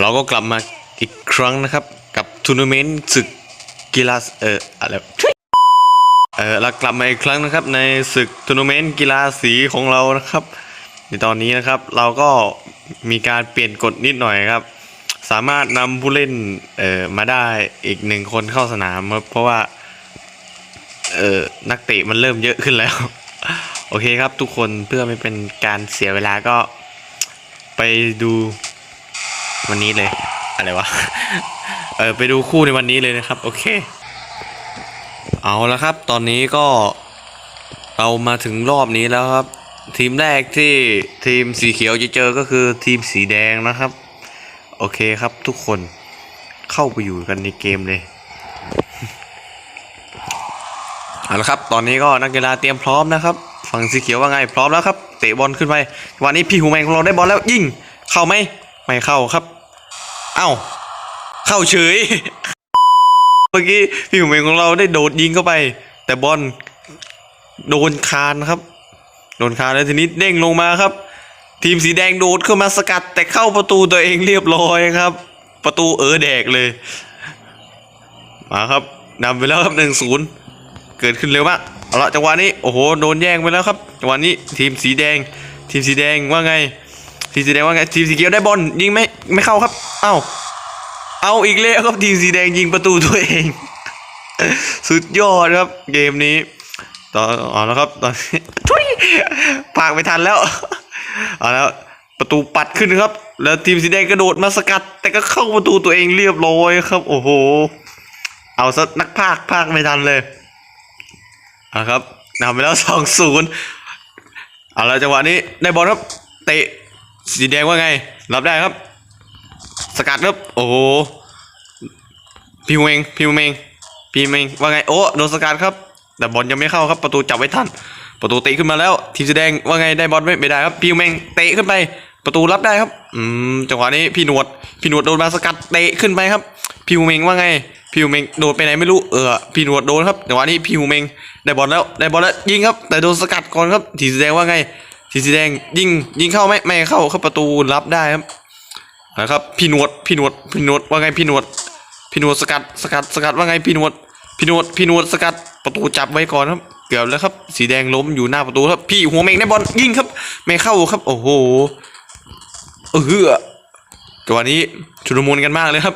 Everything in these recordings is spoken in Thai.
เราก็กลับมาอีกครั้งนะครับ กับทัวร์นาเมนต์ศึกกีฬาเอออะไรเออเรากลับมาอีกครั้งนะครับ ในศึกทัวร์นาเมนต์กีฬาสีของเรานะครับ ในตอนนี้นะครับ เราก็มีการเปลี่ยนกฎนิดหน่อยครับ สามารถนำผู้เล่นเอ่อมาได้อีกหนึ่งคนเข้าสนามครับเพราะว่าเอ่อนักเตะมันเริ่มเยอะขึ้นแล้ว โอเคครับทุกคนเพื่อไม่เป็นการเสียเวลาก็ไปดู วันนี้เลย อะไรวะ เออไปดูคู่ในวันนี้เลยนะครับ โอเค เอาละครับ ตอนนี้ก็เรามาถึงรอบนี้แล้วครับ ทีมแรกที่ทีมสีเขียวจะเจอก็คือทีมสีแดงนะครับ โอเคครับทุกคนเข้าไปอยู่กันในเกมเลยเอาละครับ ตอนนี้ก็นักกีฬาเตรียมพร้อมนะครับ ฝั่งสีเขียวว่าไงพร้อมแล้วครับ เตะบอลขึ้นไปวันนี้พี่หูแมงของเราได้บอลแล้วยิงเข้าไหม ไม่เข้าครับ เอ้า เข้าเฉย เมื่อกี้พี่หูแมงของเราได้โดดยิงเข้าไป แต่บอลโดนคานครับ โดนคานแล้วทีนี้เด้งลงมาครับ ทีมสีแดงโดดเข้ามาสกัด แต่เข้าประตูตัวเองเรียบร้อยครับ ประตูเออแดกเลย มาครับนำไปแล้วครับหนึ่งศูนย์เกิดขึ้นเร็วมากเอาละจังหวะนี้โอ้โหโดนแย่งไปแล้วครับจังหวะนี้ทีมสีแดง ทีมสีแดงว่าไง ทีมสีแดงว่าไงทีมสีเขียวได้บอลยิงไม่ไม่เข้าครับ เอ้าเอาอีกแล้วครับทีมสีแดงยิงประตูตัวเอง สุดยอดครับ เกมนี้ตอนเอแล้วครับตอนนี้ทุยพากไม่ทันแล้วเอาแล้วประตูปัดขึ้นครับ แล้วทีมสีแดงกระโดดมาสกัด แต่ก็เข้าประตูตัวเองเรียบร้อยครับ โอ้โห เอาซะนักพากย์พากย์ไม่ทันเลยเอาครับนำไปแล้วสองศูนย์เอาและจังหวะนี้ได้บอลครับ เตะ สีแดงว่าไง รับได้ครับ สกัดครับ โอ้โหพี่เมงพี่เมงพี่เมงว่าไง โอ้ โดนสกัดครับ แต่บอลยังไม่เข้าครับ ประตูจับไว้ทัน ประตูเตะขึ้นมาแล้ว ทีมสีแดงว่าไง ได้บอลไม่ได้ครับพี่เมงเตะขึ้นไป ประตูรับได้ครับ อืม จังหวะนี้พี่หนวด พี่หนวดโดนมาสกัดเตะขึ้นไปครับพี่หูเมงว่าไงพี่หูเมงโดดไปไหนไม่รู้ เออ พี่หนวดโดนครับ จังหวะนี้พี่หูเมงได้บอลแล้ว ได้บอลแล้วยิงครับ แต่โดนสกัดก่อนครับ ทีมสีแดงว่าไง ทีสีแดงยิงยิงเข้าไหมไม่เข้าครับประตูรับได้ครับนะครับพี่นวดพี่นวดพี่นวดว่าไงพี่นวดพี่นวดสกัดสกัดสกัดว่าไงพี่นวดพี่นวดพี่นวดสกัดประตูจับไว้ก่อนครับเกือบแล้วครับ สีแดงล้มอยู่หน้าประตูครับ พี่หัวเมงได้บอลยิงครับ ไม่เข้าครับ โอ้โหเออจังหวะนี้ชุลมุนกันมากเลยครับ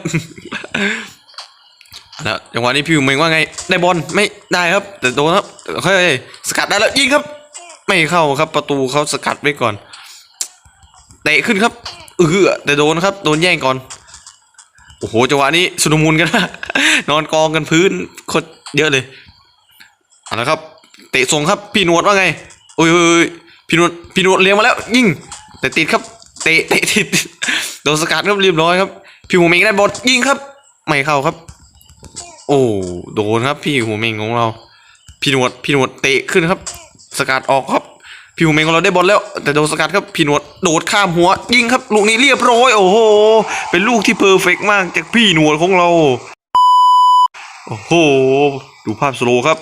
แล้วจังหวะนี้พี่หัวเมงว่าไงได้บอลไม่ได้ครับ แต่โดนครับเฮ้ยสกัดได้แล้วยิงครับ ไม่เข้าครับประตูเขาสกัดไว้ก่อนเตะขึ้นครับเออแต่โดนครับโดนแย่งก่อนโอ้โหจังหวะนี้ชุลมุนกันมากนอนกองกันพื้นโคตรเยอะเลยเอาละครับ เตะส่งครับพี่นวดว่าไงโอ้ยพี่นวดพี่นวดเลี้ยงมาแล้ว ยิงแต่ติดครับเตะเตะติดโดนสกัดครับเรียบร้อยครับ พี่หัวเมงได้บอลยิงครับ ไม่เข้าครับ โอ้โดนครับ พี่หัวเมงของเรา พี่นวดพี่นวดเตะขึ้นครับ สกัดออกครับพี่หัวเมงของเราได้บอลแล้ว แต่โดนสกัดครับพี่หนวดโดดข้ามหัว ยิงครับ ลูกนี้เรียบร้อยโอ้โห เป็นลูกที่เพอร์เฟกต์มากจากพี่หนวดของเรา โอ้โห ดูภาพสโลครับ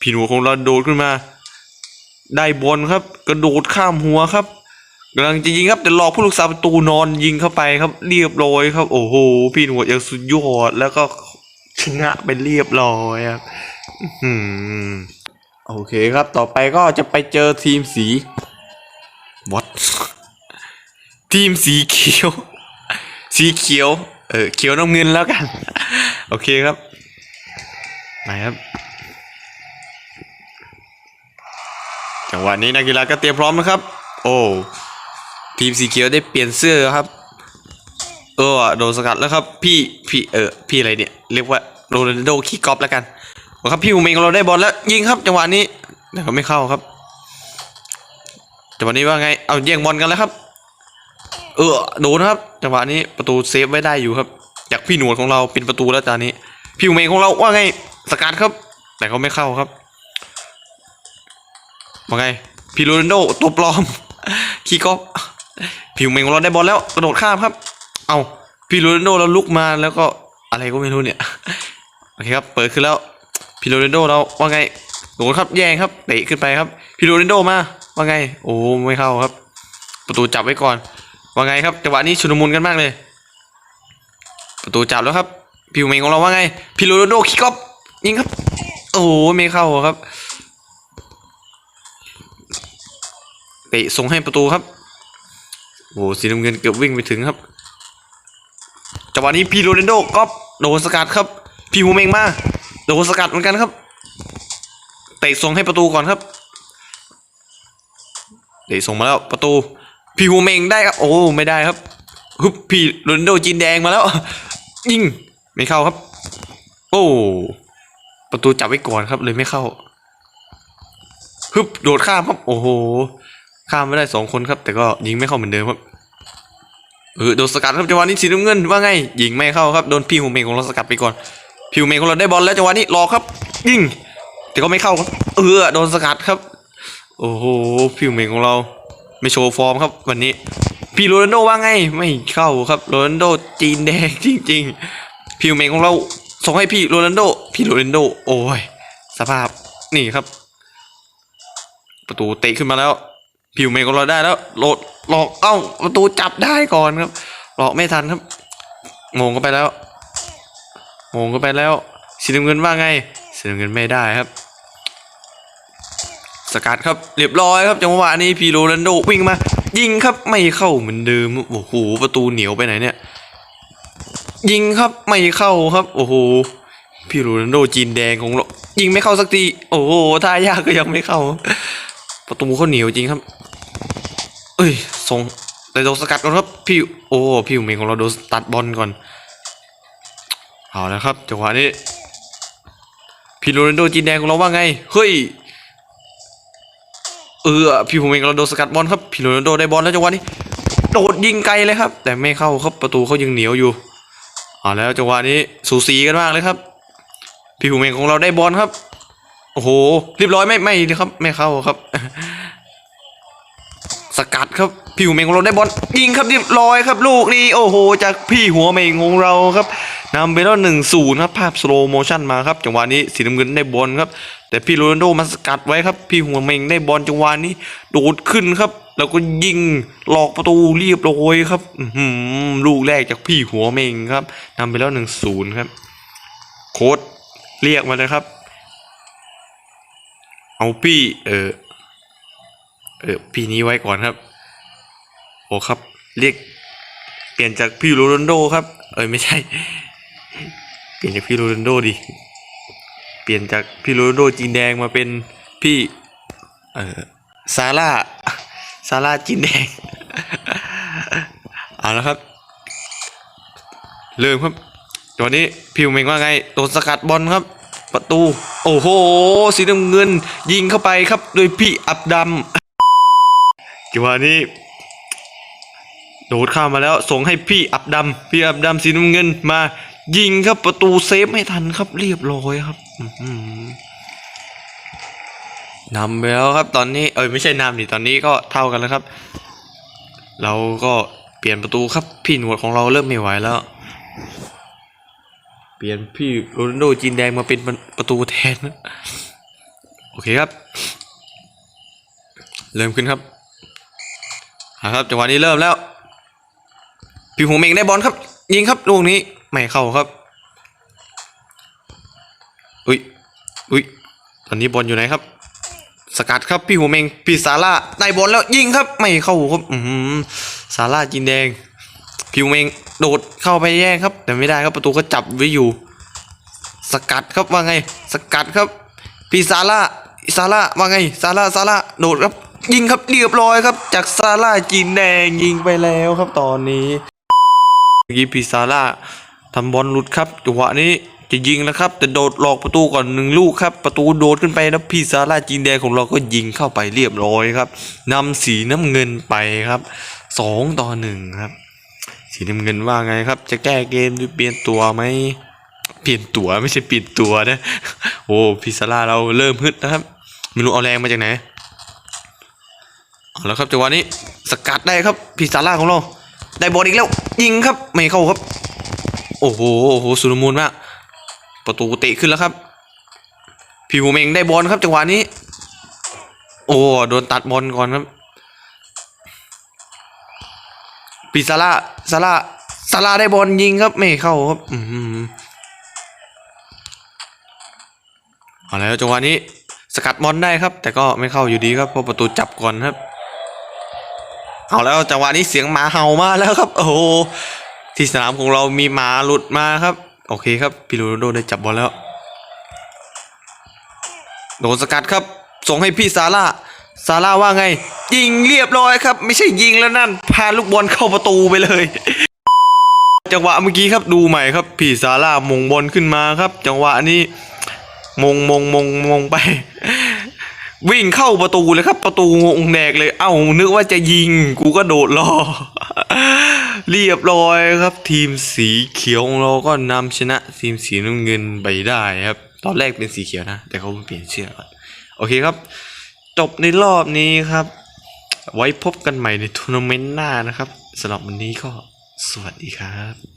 พี่หนวดของเราโดดขึ้นมา ได้บอลครับ กระโดดข้ามหัวครับกำลังจะยิงครับแต่รอกผู้รักษาวประตูนอนยิงเข้าไปครับ เรียบร้อยครับ โอ้โห พี่หนวดยังสุดยอดแล้วก็ชนะไปเรียบร้อยครับอื้อหือ โอเคครับต่อไปก็จะไปเจอทีมสี what ทีมสีเขียว สีเขียว เออเขียวน้ำเงินแล้วกัน โอเคครับมาครับ จังหวะนี้นักกีฬาก็เตรียมพร้อมนะครับ โอ้ทีมสีเขียวได้เปลี่ยนเสื้อครับเออโดนสกัดแล้วครับ พี่พี่เออพี่อะไรเนี่ย เรียกว่าโรนัลโดขี้กอล์ฟแล้วกัน ครับพี่หูเมงของเราได้บอลแล้วยิงครับจังหวะนี้แต่ก็ไม่เข้าครับจังหวะนี้ว่าไงเอาแย่งบอลกันแล้วครับ เออโดนครับจังหวะนี้ประตูเซฟไว้ได้อยู่ครับ จากพี่หนวดของเราเป็นประตูแล้วจานนี้ พี่หูเมงของเราว่าไงสกัดครับ แต่เขาไม่เข้าครับว่าไงพี่โรนัลโดตัวปลอมขี้กอล์ฟผิวเมงของเราได้บอลแล้วกระโดดข้ามครับ เอาพี่โรนัลโดเราลุกมาแล้วก็อะไรก็ไม่รู้เนี่ยโอเคครับ เปิดขึ้นแล้ว พี่โรนัลโดเราว่าไงโดนครับแย่งครับเตะขึ้นไปครับพี่โรนัลโดมาว่าไง โอ้ไม่เข้าครับ ประตูจับไว้ก่อน ว่าไงครับจังหวะนี้ชุลมุนกันมากเลย ประตูจับแล้วครับพิวเมงของเราว่าไงพิโรนัลโดคิกอฟยิงครับ โอ้ไม่เข้าครับเตะส่งให้ประตูครับโอ้สีน้ำเงินเกือบวิ่งไปถึงครับจังหวะนี้พีโรนัลโดก็โดนสกัดครับพิวเมงมา โดนสกัดเหมือนกันครับ เตะส่งให้ประตูก่อนครับ เตะส่งมาแล้วประตูพิวเมงได้ครับ โอ้ไม่ได้ครับฮึบพีโรนโดจีนแดงมาแล้ว ยิงไม่เข้าครับ โอ้ประตูจับไว้ก่อนครับ เลยไม่เข้าฮึบโดดข้ามครับ โอ้โห ข้ามไม่ได้สองคนครับ แต่ก็ยิงไม่เข้าเหมือนเดิมครับเออโดนสกัดครับจังหวะนี้สีน้ำเงินว่าไงยิงไม่เข้าครับโดนพี่หูเมงของเราสกัดไปก่อน พี่หูเมงของเราได้บอลแล้วจังหวะนี้รอครับยิงแต่ก็ไม่เข้าครับ เออโดนสกัดครับ โอ้โหพี่หูเมงของเรา ไม่โชว์ฟอร์มครับ วันนี้พี่โรนัลโดว่าไงไม่เข้าครับโรนัลโดจีนแดงจริง ๆพี่หูเมงของเราส่งให้พี่โรนัลโดพี่โรนัลโดโอ้ยสภาพนี่ครับ ประตูเตะขึ้นมาแล้วผิวเมงของเราได้แล้วโหลดหลอกเอ้าประตูจับได้ก่อนครับหลอกไม่ทันครับงงก็ไปแล้ว งงก็ไปแล้วสีน้ำเงินว่าไงสีน้ำเงินไม่ได้ครับ สกัดครับเรียบร้อยครับจังหวะนี้พีโรนัลโดวิ่งมา ยิงครับไม่เข้าเหมือนเดิมโอ้โหประตูเหนียวไปไหนเนี่ย ยิงครับไม่เข้าครับ โอ้โหพี่โรนัลโดจีนแดงของเรายิงไม่เข้าสักทีโอ้โหท่ายากก็ยังไม่เข้า ประตูเขาเหนียวจริงครับ เอ้ยส่งแต่โดนสกัดก่อนครับพี่โอ้พี่เมงของเราโดนตัดบอลก่อน เอาแล้วครับจังหวะนี้พี่โรนัลโดจีนแดงของเราว่าไง เฮ้ย เออพี่ผมเองเราโดนสกัดบอลครับ พี่โรนัลโดได้บอลแล้วจังหวะนี้ โดดยิงไกลเลยครับ แต่ไม่เข้าครับประตูเขายังเหนียวอยู่เอาแล้วจังหวะนี้สูสีกันมากเลยครับ พี่หูเมงของเราได้บอลครับ โอ้โหเรียบร้อยไม่ไม่เลยครับ ไม่เข้าครับ สกัดครับพี่หูเมงของเราได้บอลยิงครับเรียบร้อยครับ ลูกนี้โอ้โห จากพี่หัวเมงของเราครับ นำไปแล้วหนึ่งศูนย์ครับภาพสโลโมชั่นมาครับจังหวะนี้สีน้ำเงินได้บอลครับ แต่พี่โรนัลโดมาสกัดไว้ครับ พี่หัวเมงได้บอลจังหวะนี้ โดดขึ้นครับ แล้วก็ยิงหลอกประตูเรียบร้อยครับหือลูกแรกจากพี่หัวเมงครับนำไปแล้วหนึ่งศูนย์ครับ โค้ดเรียกมาเลยครับ เอาพี่ เออเออพี่นี้ไว้ก่อนครับโอ้ครับ เรียกเปลี่ยนจากพี่โรนัลโดครับ เอ้ยไม่ใช่ ปลี่ยนจากพี่โรนัลโดดิเปลี่ยนจากพี่โรนัลโดจีนแดงมาเป็นพี่เออซาร่าซาร่าจีนแดงเอาละครับเริ่มครับตอนนี้พิวเมงว่าไงโดนสกัดบอลครับ ประตู โอ้โหสีน้ำเงิน ยิงเข้าไปครับ โดยพี่อับดำจังหวะนี้โดดข้ามมาแล้วส่งให้พี่อับดำพี่อับดำสีน้ำเงินมา ยิงครับประตูเซฟไม่ทันครับเรียบร้อยครับอื้อหือนำไปแล้วครับ ตอนนี้เอ้ยไม่ใช่นำดิตอนนี้ก็เท่ากันแล้วครับ เราก็เปลี่ยนประตูครับพี่หนวดของเราเริ่มไม่ไหวแล้ว เปลี่ยนพี่โรนัลโดจีนแดงมาเป็นประตูแทนโอเคครับ เริ่มขึ้นครับครับจังหวะนี้เริ่มแล้ว พี่หูเมงได้บอลครับ ยิงครับลูกนี้ ไม่เข้าครับ อุ้ย อุ้ย ตอนนี้บอลอยู่ไหนครับ สกัดครับพี่หูเมงพี่ซาร่าได้บอลแล้วยิงครับ ไม่เข้าครับอือหือซาร่าจีนแดงพิวเมงโดดเข้าไปแย่งครับ แต่ไม่ได้ครับประตูก็จับไว้อยู่ สกัดครับว่าไง สกัดครับ พี่ซาร่าซาร่าว่าไงซาร่าซาร่าโดดครับยิงครับเรียบร้อยครับ จากซาร่าจีนแดงยิงไปแล้วครับตอนนี้เมื่อกี้พี่ซาร่า ทำบอลหลุดครับจังหวะนี้จะยิงแล้วครับ แต่โดดหลอกประตูก่อนหนึ่งลูกครับ ประตูโดดขึ้นไปแล้วพี่ซาร่าจีนแดงของเราก็ยิงเข้าไปเรียบร้อยครับนำสีน้ำเงินไปครับสองต่อหนึ่งครับ สีน้ำเงินว่าไงครับ จะแก้เกมหรือเปลี่ยนตัวไหมเปลี่ยนตัวไม่ใช่เปลี่ยนตัวนะโอ้พิซาร่าเราเริ่มฮึดนะครับไม่รู้เอาแรงมาจากไหนเอาแล้วครับจังหวะนี้สกัดได้ครับพิซาร่าของเรา ได้บอลอีกแล้ว ยิงครับไม่เข้าครับ โอ้โหโอ้โหสุดมูลมาก ประตูเตะขึ้นแล้วครับ พี่หูเมงได้บอลครับจังหวะนี้ โอ้โดนตัดบอลก่อนครับปีซาร่าซาร่าซาร่าได้บอลยิงครับไม่เข้าครับอืมเอาแล้วจังหวะนี้ สกัดบอลได้ครับ แต่ก็ไม่เข้าอยู่ดีครับเพราะประตูจับก่อนครับเอาแล้วจังหวะนี้เสียงหมาเห่ามาแล้วครับ โอ้โห ที่สนามของเรามีหมาหลุดมาครับ โอเคครับปิโรนัลโดได้จับบอลแล้ว โดนสกัดครับ ส่งให้พี่ซาร่าซาร่าว่าไง ยิงเรียบร้อยครับ ไม่ใช่ยิงแล้วนั่น พาลูกบอลเข้าประตูไปเลย จังหวะเมื่อกี้ครับดูใหม่ครับ พี่ซาร่ามงบอลขึ้นมาครับ จังหวะนี้มงมงมงมงไป วิ่งเข้าประตูเลยครับ ประตูงงแดกเลย เอ้านึกว่าจะยิง กูก็โดดรอ เรียบร้อยครับทีมสีเขียวของเราก็นำชนะทีมสีน้ำเงินไปได้ครับ ตอนแรกเป็นสีเขียวนะ แต่เขาเปลี่ยนเชื่อก่อนโอเคครับ จบในรอบนี้ครับ ไว้พบกันใหม่ในทัวร์นาเมนต์หน้านะครับสำหรับวันนี้ก็สวัสดีครับ